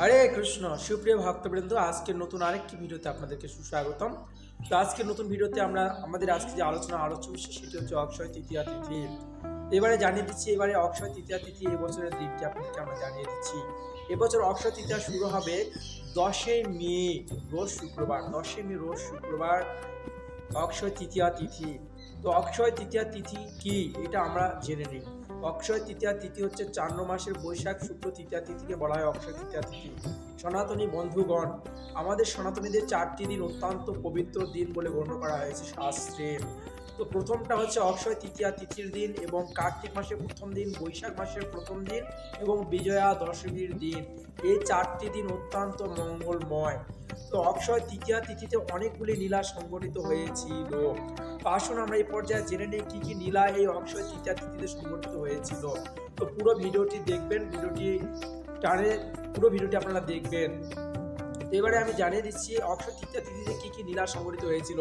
হরে কৃষ্ণ, সুপ্রিয় ভক্তবৃন্দ, আজকের নতুন আরেকটি ভিডিওতে আপনাদেরকে সুস্বাগতম। তো আজকের নতুন ভিডিওতে আমরা, আমাদের আজকে যে আলোচনা, আলোচ্য বিষয় সেটি হচ্ছে অক্ষয় তৃতীয়া তিথি। এবারে জানিয়ে দিচ্ছি, এবারে অক্ষয় তৃতীয়া তিথি এবছরের দিনটি আপনাদেরকে আমরা জানিয়ে দিচ্ছি। এবছর অক্ষয় তৃতীয়া শুরু হবে দশই মে, রোজ শুক্রবার। দশই মে, রোজ শুক্রবার অক্ষয় তৃতীয়া তিথি। তো অক্ষয় তৃতীয়া তিথি কি? এটা আমরা জেনে নিই। অক্ষয় তৃতীয়া তিথি হচ্ছে চান্দ্র মাসের বৈশাখ শুক্র তৃতীয়া তিথিকে বলা হয় অক্ষয় তৃতীয়া তিথি। সনাতনী বন্ধুগণ, আমাদের সনাতনীদের চারটি দিন অত্যন্ত পবিত্র দিন বলে গণ্য করা হয়েছে শাস্ত্রে। তো প্রথমটা হচ্ছে অক্ষয় তৃতীয়া তিথির দিন এবং কার্তিক মাসের প্রথম দিন, বৈশাখ মাসের প্রথম দিন এবং বিজয়া দশমীর দিন। এই চারটি দিন অত্যন্ত মঙ্গলময়। তো অক্ষয় তৃতীয়া তিথিতে অনেকগুলি লীলা সংগঠিত হয়েছিল। তো আসুন আমরা এই পর্যায়ে জেনে নিই কী কী লীলা এই অক্ষয় তৃতীয়া তিথিতে সংগঠিত হয়েছিল। তো পুরো ভিডিওটি দেখবেন, ভিডিওটি টানে পুরো ভিডিওটি আপনারা দেখবেন। তো এবারে আমি জানিয়ে দিচ্ছি, অক্ষয় তৃতীয়া তিথিতে কি কি লীলা সংগঠিত হয়েছিল?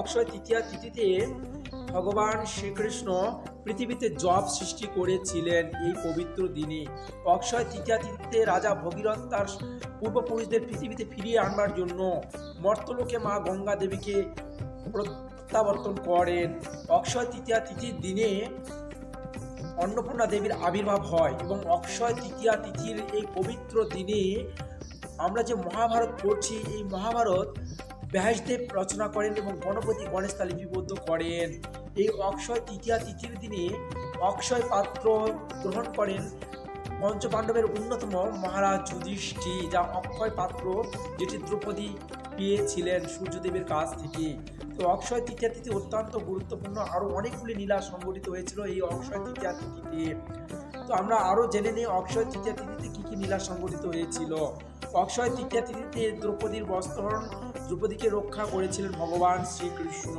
অক্ষয় তৃতীয়া তিথিতে ভগবান শ্রীকৃষ্ণ পৃথিবীতে জব সৃষ্টি করেছিলেন এই পবিত্র দিনে। অক্ষয় তৃতীয়া তিথিতে রাজা ভগীরথ তার পূর্বপুরুষদের পৃথিবীতে ফিরিয়ে আনবার জন্য মর্তলোকে মা গঙ্গা দেবীকে প্রত্যাবর্তন করেন। অক্ষয় তৃতীয়া তিথির দিনে অন্নপূর্ণা দেবীর আবির্ভাব হয় এবং অক্ষয় তৃতীয়া তিথির এই পবিত্র দিনে আমরা যে মহাভারত পড়ছি, এই মহাভারত ব্যাসদেব রচনা করেন এবং গণপতি গণেশ তা লিপিবদ্ধ করেন। এই অক্ষয় তৃতীয়া তিথির দিনে অক্ষয় পাত্র গ্রহণ করেন পঞ্চপাণ্ডবের অন্যতম মহারাজ যুধিষ্ঠি, যা অক্ষয় পাত্র যেটি দ্রৌপদী পেয়েছিলেন সূর্যদেবের কাছ থেকে। তো অক্ষয় তৃতীয়া তিথি অত্যন্ত গুরুত্বপূর্ণ। আরও অনেকগুলি লীলা সংগঠিত হয়েছিল এই অক্ষয় তৃতীয়া তিথিতে। তো আমরা আরও জেনে নিই অক্ষয় তৃতীয়া তিথিতে কী কী লীলা সংগঠিত হয়েছিল। অক্ষয় তৃতীয়া তিথিতে দ্রৌপদীর বস্ত্রহরণ, দ্রৌপদীকে রক্ষা করেছিলেন ভগবান শ্রীকৃষ্ণ।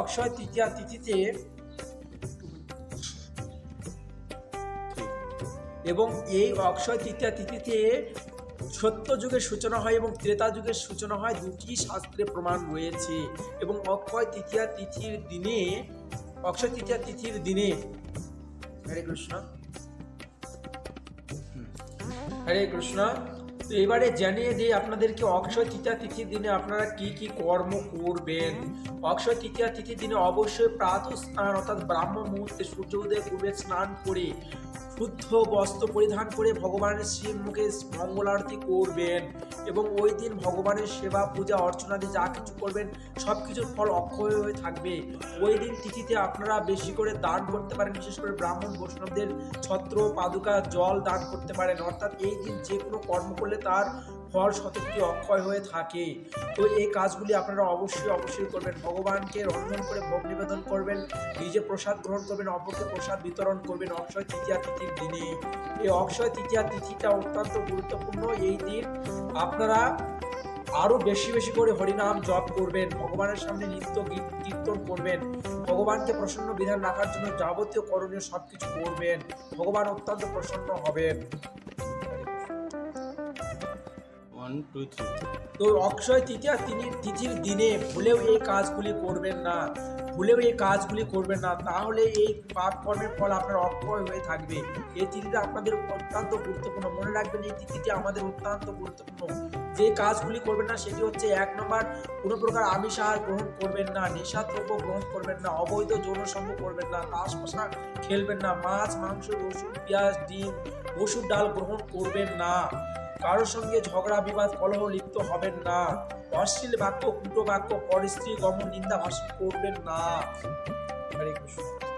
অক্ষয় তৃতীয়া তিথিতে এবং এই অক্ষয় তৃতীয়া তিথিতে সত্য যুগের সূচনা হয় এবং ত্রেতা যুগের সূচনা হয় দুটি শাস্ত্রে প্রমাণ রয়েছে। এবং অক্ষয় তৃতীয়া তিথির দিনে, অক্ষয় তৃতীয়া তিথির দিনে হরে কৃষ্ণ। হরে কৃষ্ণ। তো এবারে জানিয়ে দিই আপনাদেরকে অক্ষয় তৃতীয়া তিথির দিনে আপনারা কি কি কর্ম করবেন? অক্ষয় তৃতীয়া তিথির দিনে অবশ্যই প্রাত স্নান অর্থাৎ ব্রাহ্ম মুহূর্তে সূর্য উদয় পূর্বে স্নান করে শুদ্ধ বস্ত্র পরিধান করে ভগবানের শিব মুখে আরতি করবেন। এবং ওই দিন ভগবানের সেবা, পূজা অর্চনাদি যা কিছু করবেন সব কিছুর ফল অক্ষয় হয়ে থাকবে। ওই দিন তিথিতে আপনারা বেশি করে দান করতে পারেন, বিশেষ করে ব্রাহ্মণ, বৈষ্ণবদের ছত্র, পাদুকা, জল দান করতে পারেন। অর্থাৎ এই দিন যে কোনো কর্ম করলে তার ফল শতকটি অক্ষয় হয়ে থাকে। তো এই কাজগুলি আপনারা অবশ্যই অবশ্যই করবেন। ভগবানকে রন্ধন করে ভোগ নিবেদন করবেন, নিজে প্রসাদ গ্রহণ করবেন, অপরকে প্রসাদ বিতরণ করবেন অক্ষয় তৃতীয়া তিথির দিনে। এই অক্ষয় তৃতীয়া তিথিটা অত্যন্ত গুরুত্বপূর্ণ। এই দিন আপনারা আরও বেশি বেশি করে হরিনাম জপ করবেন, ভগবানের সামনে নিত্য কীর্তন করবেন, ভগবানকে প্রসন্ন বিধান রাখার জন্য যাবতীয় করণীয় সব কিছু করবেন, ভগবান অত্যন্ত প্রসন্ন হবেন। টু থ্রি তো অক্ষয় তৃতীয়া তিনি তিথির দিনে ভুলেও এই কাজগুলি করবেন না, ভুলেও এই কাজগুলি করবেন না। তাহলে এই পাপ কর্মের ফল আপনার অক্ষয় হয়ে থাকবে। এই তিথিটা আপনাদের অত্যন্ত গুরুত্বপূর্ণ। মনে রাখবেন এই তিথিটি আমাদের অত্যন্ত গুরুত্বপূর্ণ। যে কাজগুলি করবেন না, সেটি হচ্ছে এক নম্বর, কোনো প্রকার আমিষ আহার গ্রহণ করবেন না, নেশা দ্রব্য গ্রহণ করবেন না, অবৈধ যৌন করবেন না, তাস পোশাক খেলবেন না, মাছ, মাংস, রসুন, পেঁয়াজ, ডিম মসুর ডাল গ্রহণ করবেন না। কারোর সঙ্গে ঝগড়া, বিবাদ, কলহ লিপ্ত হবেন না। অশ্লীল বাক্য কুটো বাক্য পরিস্ত্রী গমন, নিন্দা ভাষণ করবেন না। হরে কৃষ্ণ।